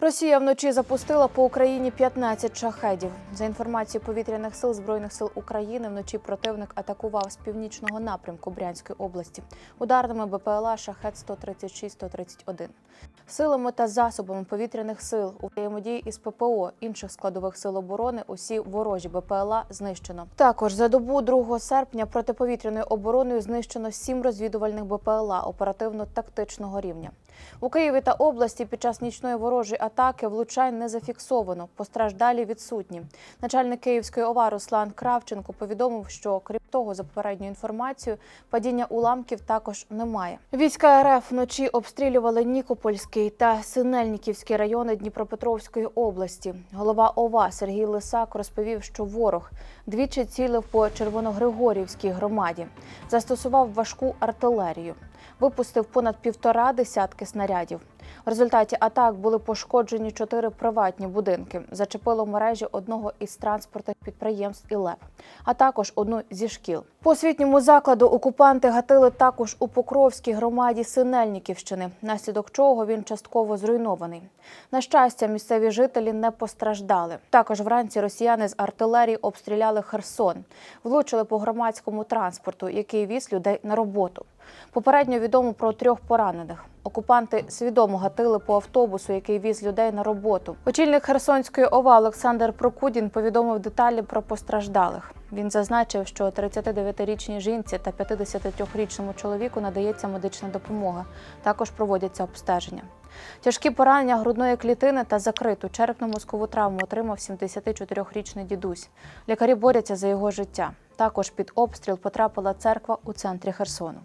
Росія вночі запустила по Україні 15 шахедів. За інформацією повітряних сил збройних сил України, вночі противник атакував з північного напрямку Брянської області ударними БПЛА шахет 136-131. Силами та засобами повітряних сил у взаємодії із ППО інших складових сил оборони усі ворожі БПЛА знищено. Також за добу 2 серпня протиповітряною обороною знищено 7 розвідувальних БПЛА оперативно-тактичного рівня. У Києві та області під час нічної ворожої атаки влучань не зафіксовано. Постраждалі відсутні. Начальник Київської ОВА Руслан Кравченко повідомив, що крім того, за попередньою інформацією, падіння уламків також немає. Війська РФ вночі обстрілювали Нікопольський та Синельниківський райони Дніпропетровської області. Голова ОВА Сергій Лисак розповів, що ворог двічі цілив по Червоногригорівській громаді, застосував важку артилерію випустив понад півтора десятки снарядів. В результаті атак були пошкоджені чотири приватні будинки. Зачепило мережі одного із транспортних підприємств ІЛЕП, а також одну зі шкіл. По освітньому закладу окупанти гатили також у Покровській громаді Синельниківщини, наслідок чого він частково зруйнований. На щастя, місцеві жителі не постраждали. Також вранці росіяни з артилерії обстріляли Херсон, влучили по громадському транспорту, який віз людей на роботу. Попередньо відомо про трьох поранених. Окупанти свідомо гатили по автобусу, який віз людей на роботу. Очільник Херсонської ОВА Олександр Прокудін повідомив деталі про постраждалих. Він зазначив, що 39-річній жінці та 53-річному чоловіку надається медична допомога. Також проводяться обстеження. Тяжкі поранення грудної клітини та закриту черепно-мозкову травму отримав 74-річний дідусь. Лікарі борються за його життя. Також під обстріл потрапила церква у центрі Херсону.